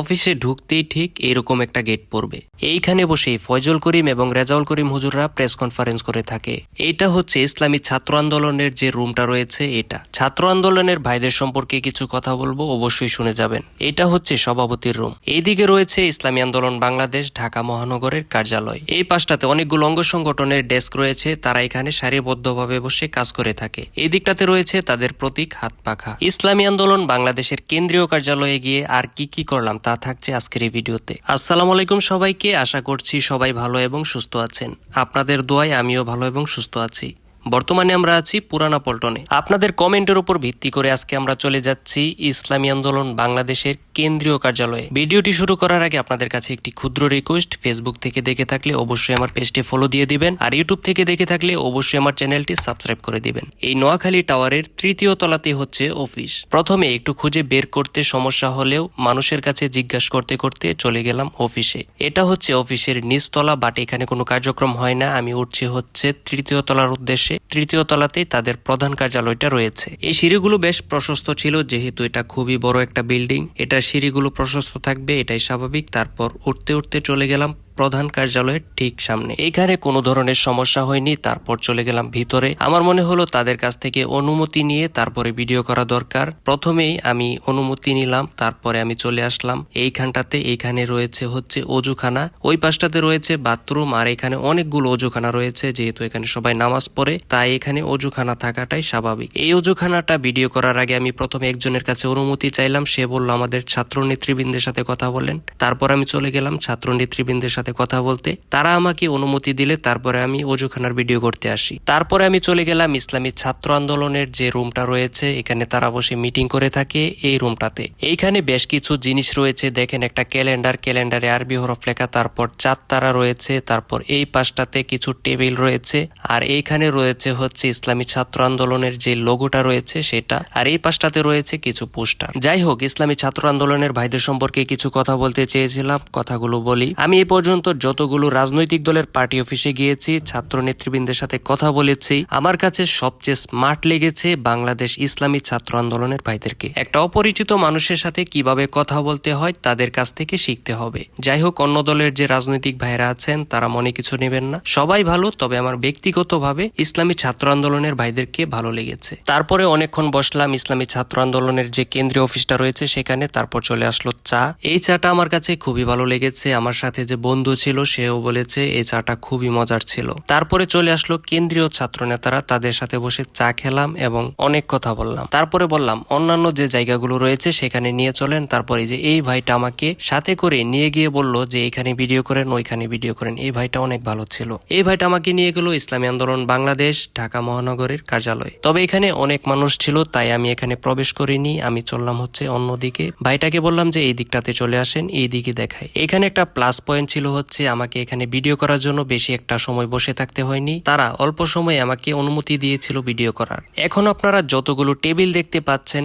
অফিসে ঢুকতেই ঠিক এরকম একটা গেট পড়বে। এইখানে বসে ফয়জল করিম এবং রেজাউল করিম হুজুররা প্রেস কনফারেন্স করে থাকে। এটা হচ্ছে ইসলামী ছাত্র আন্দোলনের যে রুমটা রয়েছে এটা। ছাত্র আন্দোলনের ভাইদের সম্পর্কে কিছু কথা বলব, অবশ্যই শুনে যাবেন। এটা হচ্ছে সভাপতির রুম এইদিকে রয়েছে ইসলামী আন্দোলন বাংলাদেশ, ঢাকা মহানগরের কার্যালয়। এই পাশটাতে অনেকগুলো অঙ্গ সংগঠনের ডেস্ক রয়েছে। তারা এখানে সারিবদ্ধভাবে বসে কাজ করে থাকে। এই দিকটাতে রয়েছে তাদের প্রতীক হাত পাখা। ইসলামী আন্দোলন বাংলাদেশের কেন্দ্রীয় কার্যালয়ে গিয়ে আর কি কি করলাম তা থাকছে আজকের এই ভিডিওতে। আসসালামু আলাইকুম সবাইকে, আশা করছি সবাই ভালো এবং সুস্থ আছেন। আপনাদের দোয়ায় আমিও ভালো এবং সুস্থ আছি। বর্তমানে আমরা আছি পুরানা পল্টনে। আপনাদের কমেন্টের উপর ভিত্তি করে আজকে আমরা চলে যাচ্ছি ইসলামী আন্দোলন বাংলাদেশের কেন্দ্রীয় কার্যালয়ে। ভিডিওটি শুরু করার আগে আপনাদের কাছে একটি ক্ষুদ্র রিকোয়েস্ট ফেসবুক থেকে দেখে থাকলে অবশ্যই আমার পেজটি ফলো দিয়ে দিবেন, আর ইউটিউব থেকে দেখে থাকলে অবশ্যই আমার চ্যানেলটি সাবস্ক্রাইব করে দিবেন। এই নোয়াখালী টাওয়ারের তৃতীয় তলাতে হচ্ছে অফিস প্রথমে একটু খুঁজে বের করতে সমস্যা হলেও মানুষের কাছে জিজ্ঞাসা করতে করতে চলে গেলাম অফিসে এটা হচ্ছে অফিসের নিচতলা বাট এখানে কোনো কার্যক্রম হয় না। আমি উঠছি হচ্ছে তৃতীয় তলার উদ্দেশ্যে। তৃতীয় তলাতে তাদের প্রধান কার্যালয়টা রয়েছে। এই সিঁড়িগুলো বেশ প্রশস্ত ছিল, যেহেতু এটা খুবই বড় একটা বিল্ডিং এটার সিঁড়িগুলো প্রশস্ত থাকবে এটাই স্বাভাবিক। তারপর উঠতে উঠতে চলে গেলাম প্রধান কার্যালয়ের ঠিক সামনে। এখানে কোনো ধরনের সমস্যা হয়নি, তারপর চলে গেলাম ভিতরে। আমার মনে হলো তাদের কাছ থেকে অনুমতি নিয়ে তারপরে ভিডিও করা দরকার। প্রথমেই আমি অনুমতি নিলাম, তারপরে আমি চলে আসলাম। এইখানটাতে এইখানে রয়েছে হচ্ছে অজুখানা। ওই পাশটাতে রয়েছে বাথরুম, আর এখানে অনেকগুলো অজুখানা রয়েছে, যেহেতু এখানে সবাই নামাজ পড়ে, তাই এখানে অজুখানা থাকাটাই স্বাভাবিক। এই অজুখানাটা ভিডিও করার আগে আমি প্রথমে একজনের কাছে অনুমতি চাইলাম। সে বলল, আমাদের ছাত্র নেতৃবৃন্দের সাথে কথা বলেন। তারপর আমি চলে গেলাম ছাত্র নেতৃবৃন্দের সাথে কথা বলতে। তারা আমাকে অনুমতি দিলে তারপরে আমি অজুখানার ভিডিও করতে আসি। তারপরে আমি চলে গেলাম ইসলামী ছাত্র আন্দোলনের যে রুমটা রয়েছে, এখানে তারা বসে মিটিং করে থাকে এই রুমটাতে। এইখানে বেশ কিছু জিনিস রয়েছে, দেখেন একটা ক্যালেন্ডার ক্যালেন্ডারে আরবি হরফ লেখা, তারপর চার তারা রয়েছে, তারপর এই পাশটাতে কিছু টেবিল রয়েছে, আর এইখানে রয়েছে হচ্ছে ইসলামী ছাত্র আন্দোলনের যে লোগোটা রয়েছে সেটা, আর এই পাশটাতে রয়েছে কিছু পোস্টার যাই হোক, ইসলামী ছাত্র আন্দোলনের ভাইদের সম্পর্কে কিছু কথা বলতে চেয়েছিলাম, কথাগুলো বলি। আমি এই পর্যন্ত যতগুলো রাজনৈতিক দলের পার্টি অফিসে গিয়েছি ছাত্র নেতৃবৃন্দের সাথে কথা বলেছি। আমার কাছে সবচেয়ে স্মার্ট লেগেছে বাংলাদেশ ইসলামী ছাত্র আন্দোলনের ভাইদেরকে। একটা অপরিচিত মানুষের সাথে কীভাবে কথা বলতে হয়, তাদের কাছ থেকে শিখতে হবে। যাই হোক, অন্য দলের যে রাজনৈতিক ভাইরা আছেন, তারা মনে কিছু নেবেন না। সবাই ভালো, তবে আমার ব্যক্তিগতভাবে ইসলামী ছাত্র আন্দোলনের ভাইদেরকে ভালো লেগেছে। তারপরে অনেকক্ষণ বসলাম ইসলামী ছাত্র আন্দোলনের যে কেন্দ্রীয় অফিসটা রয়েছে সেখানে, তারপর চলে আসলো চা। এই চাটা আমার কাছে খুবই ভালো লেগেছে। আমার সাথে যে বন্ধু ছিল, সেও বলেছে এই চাটা খুবই মজার ছিল। তারপরে চলে আসলো কেন্দ্রীয় ছাত্র নেতারা তাদের সাথে বসে চা খেলাম এবং অনেক কথা বললাম। তারপরে বললাম, অন্যান্য যে জায়গাগুলো রয়েছে, সেখানে নিয়ে চলেন। তারপরে যে, এই ভাইটা আমাকে সাথে করে নিয়ে গিয়ে বলল যে, এখানে ভিডিও করেন, ওইখানে ভিডিও করেন। এই ভাইটা অনেক ভালো ছিল। এই ভাইটা আমাকে নিয়ে গেল ইসলামী আন্দোলন বাংলাদেশ, ঢাকা মহানগরের কার্যালয়। তবে এখানে অনেক মানুষ ছিল, তাই আমি এখানে প্রবেশ করিনি, আমি চললাম হচ্ছে অন্যদিকে। ভাইটাকে বললাম যে, এই দিকটাতে চলে আসেন, এই দিকে দেখায়। এখানে একটা প্লাস পয়েন্ট ছিল হচ্ছে আমাকে এখানে ভিডিও করার জন্য বেশি একটা সময় বসে থাকতে হয়নি। তারা অল্প সময়ে আমাকে অনুমতি দিয়েছিল ভিডিও করার। এখন আপনারা যতগুলো টেবিল দেখতে পাচ্ছেন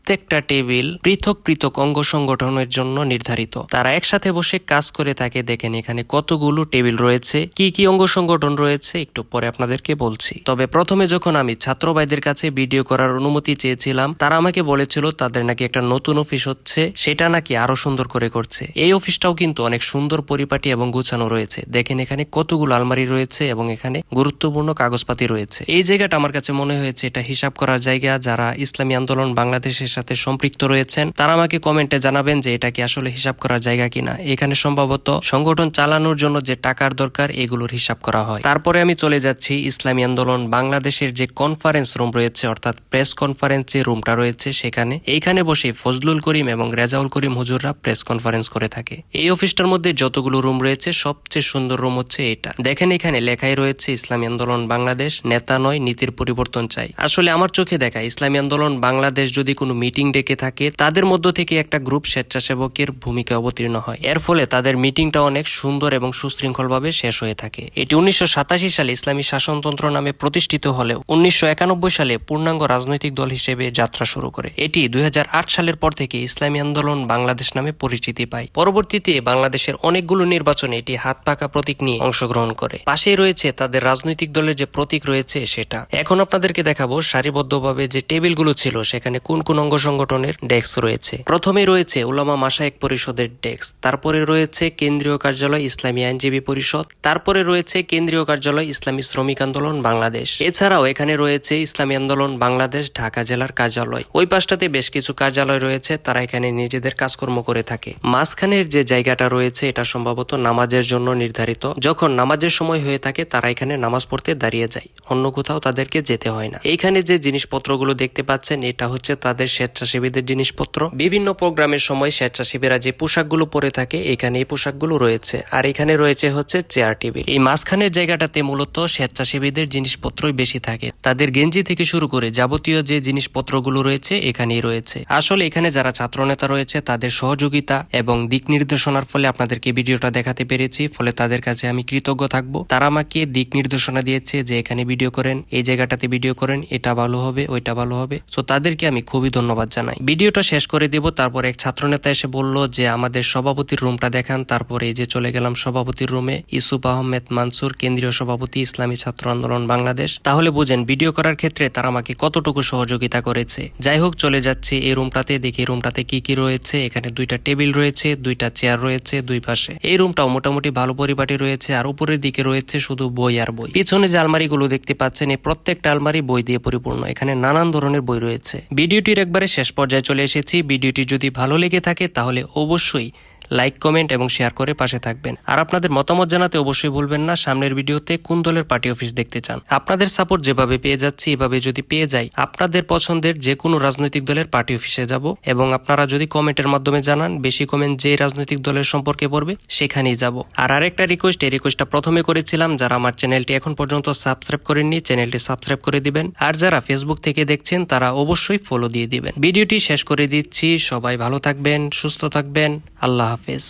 প্রত্যেকটা টেবিল পৃথক পৃথক অঙ্গ সংগঠনের জন্য নির্ধারিত। তারা একসাথে বসে কাজ করে থাকে। দেখেন এখানে কতগুলো টেবিল রয়েছে। কি কি অঙ্গ সংগঠন রয়েছে একটু পরে আপনাদেরকে বলছি। তবে প্রথমে যখন আমি ছাত্র ভাইদের কাছে ভিডিও করার অনুমতি চেয়েছিলাম, তারা আমাকে বলেছিল, তাদের নাকি একটা নতুন অফিস হচ্ছে। সেটা নাকি আরও সুন্দর করে করছে। এই অফিসটাও কিন্তু অনেক সুন্দর পরিপাটি এবং গুছানো রয়েছে। দেখেন এখানে কতগুলো আলমারি রয়েছে এবং এখানে গুরুত্বপূর্ণ কাগজপাতি রয়েছে। এই জায়গাটা আমার কাছে মনে হয়েছে এটা হিসাব করার জায়গা যারা ইসলামী আন্দোলন বাংলাদেশের সাথে সম্পৃক্ত রয়েছেন, তারা আমাকে কমেন্টে জানাবেন যে এটা কি আসলে হিসাব করার জায়গা কিনা। এখানে সম্ভবত সংগঠন চালানোর জন্য যে টাকার দরকার, এগুলোর হিসাব করা হয়। তারপরে আমি চলে যাচ্ছি ইসলামী আন্দোলন বাংলাদেশের যে কনফারেন্স রুম রয়েছে, অর্থাৎ প্রেস কনফারেন্স যে রুমটা রয়েছে সেখানে। এইখানে বসে ফজলুল করিম এবং রেজাউল করিম হুজুররা প্রেস কনফারেন্স করে থাকে। এই অফিসটার মধ্যে যতগুলো রুম রয়েছে, সবচেয়ে সুন্দর রুম হচ্ছে এটা। দেখেন এখানে লেখাই রয়েছে, ইসলামী আন্দোলন বাংলাদেশ, নেতা নয়, নীতির পরিবর্তন চাই। আসলে আমার চোখে দেখা, ইসলামী আন্দোলন বাংলাদেশ যদি কোনো মিটিং ডেকে থাকে, তাদের মধ্য থেকে একটা গ্রুপ স্বেচ্ছাসেবকের ভূমিকা অবতীর্ণ হয়। এর ফলে তাদের মিটিংটা অনেক সুন্দর এবং সুশৃঙ্খলভাবে শেষ হয়ে থাকে। এটি উনিশশো সাতাশি সালে ইসলামী শাসনতন্ত্র নামে প্রতিষ্ঠিত হলেও উনিশশো একানব্বই সালে পূর্ণাঙ্গ রাজনৈতিক দল হিসেবে যাত্রা শুরু করে। এটি দুই হাজার আট সালের পর থেকে ইসলামী আন্দোলন বাংলাদেশ নামে পরিচিতি পায়। পরবর্তীতে বাংলাদেশের অনেকগুলো নির্বাচনে এটি হাত পাকা প্রতীক নিয়ে অংশগ্রহণ করে। পাশেই রয়েছে তাদের রাজনৈতিক দলের যে প্রতীক রয়েছে সেটা। এখন আপনাদেরকে দেখাবো সারিবদ্ধভাবে যে টেবিলগুলো ছিল, সেখানে কোন কোন অঙ্গ সংগঠনের ডেস্ক রয়েছে। প্রথমে রয়েছে উলামা মাসায়েক পরিষদের ডেস্ক, তারপরে রয়েছে কেন্দ্রীয় কার্যালয় ইসলামী আইনজীবী পরিষদ, তারপরে রয়েছে কেন্দ্রীয় কার্যালয় ইসলামী শ্রমিক আন্দোলন বাংলাদেশ। এছাড়াও এখানে রয়েছে ইসলামী আন্দোলন বাংলাদেশ ঢাকা জেলার কার্যালয়। ওই পাশটাতে বেশ কিছু কার্যালয় রয়েছে, তারা এখানে নিজেদের কাজকর্ম করে থাকে। মাঝখানের যে জায়গাটা রয়েছে, এটা সম্ভবত নামাজের জন্য নির্ধারিত। যখন নামাজের সময় হয়ে থাকে, তারা এখানে নামাজ পড়তে দাঁড়িয়ে যায়। অন্য কোথাও তাদেরকে যেতে হয় না। এইখানে যে জিনিসপত্রগুলো দেখতে পাচ্ছেন, এটা হচ্ছে তাদের স্বেচ্ছাসেবীদের জিনিসপত্র। বিভিন্ন প্রোগ্রামের সময় স্বেচ্ছাসেবীরা যে পোশাকগুলো পরে থাকে, এখানে এই পোশাকগুলো রয়েছে। আর এখানে রয়েছে হচ্ছে চেয়ার টেবিল। এই মাঝখানের জায়গাটাতে মূলত স্বেচ্ছাসেবীদের জিনিসপত্রই বেশি থাকে। তাদের গেঞ্জি থেকে শুরু করে যাবতীয় যে জিনিসপত্রগুলো রয়েছে, এখানেই রয়েছে। আসলে এখানে যারা ছাত্রনেতা রয়েছে, তাদের সহযোগিতা এবং দিক নির্দেশনার ফলে আপনাদেরকে ভিডিওটা দেখাতে পেরেছি। ফলে তাদের কাছে আমি কৃতজ্ঞ থাকব। তারা আমাকে দিক নির্দেশনা দিয়েছে যে এখানে ভিডিও করেন, এই জায়গাটাতে ভিডিও করেন, এটা ভালো হবে, ওইটা ভালো হবে। তো তাদেরকে আমি খুবই ধন্যবাদ জানাই। ভিডিওটা শেষ করে দেব, তারপর এক ছাত্রনেতা এসে বলল যে, আমাদের সভাপতির রুমটা দেখান। তারপরে যে চলে গেলাম সভাপতির রুমে ইসুফ আহমেদ মানসুর, কেন্দ্রীয় সভাপতি, ইসলামী ছাত্র আন্দোলন বাংলাদেশ। তাহলে বুঝেন, ভিডিও করার ক্ষেত্রে তারা আমাকে কতটুকু সহযোগিতা করেছে। যাই হোক, চলে যাচ্ছি এই রুমটাতে, দেখি রুমটাতে কি কি রয়েছে। এখানে দুইটা টেবিল রয়েছে, দুইটা চেয়ার রয়েছে দুই পাশে। এই রুমটাও মোটামুটি ভালো পরিপাটি রয়েছে, আর উপরের দিকে রয়েছে শুধু বই আর বই। পিছনে যে আলমারিগুলো দেখতে পাচ্ছেন, এই প্রত্যেকটা আলমারি বই দিয়ে পরিপূর্ণ। এখানে নানান ধরনের বই রয়েছে। ভিডিওটির একবারে শেষ পর্যায়ে চলে এসেছি। ভিডিওটি যদি ভালো লেগে থাকে তাহলে অবশ্যই লাইক, কমেন্ট এবং শেয়ার করে পাশে থাকবেন। আর আপনাদের মতামত জানাতে অবশ্যই ভুলবেন না। সামনের ভিডিওতে কোন দলের পার্টি অফিস দেখতে চান? আপনাদের সাপোর্ট যেভাবে পেয়ে যাচ্ছি, এভাবে যদি পেয়ে যাই, আপনাদের পছন্দের যে কোনো রাজনৈতিক দলের পার্টি অফিসে যাব। এবং আপনারা যদি কমেন্টের মাধ্যমে জানান, বেশি কমেন্ট যে রাজনৈতিক দলের সম্পর্কে পড়বে, সেখানেই যাব। আর আরেকটা রিকোয়েস্ট এই রিকোয়েস্টটা প্রথমে করেছিলাম। যারা আমার চ্যানেলটি এখন পর্যন্ত সাবস্ক্রাইব করেননি, চ্যানেলটি সাবস্ক্রাইব করে দিবেন। আর যারা ফেসবুক থেকে দেখছেন, তারা অবশ্যই ফলো দিয়ে দিবেন। ভিডিওটি শেষ করে দিচ্ছি। সবাই ভালো থাকবেন, সুস্থ থাকবেন। আল্লাহ হাফেজ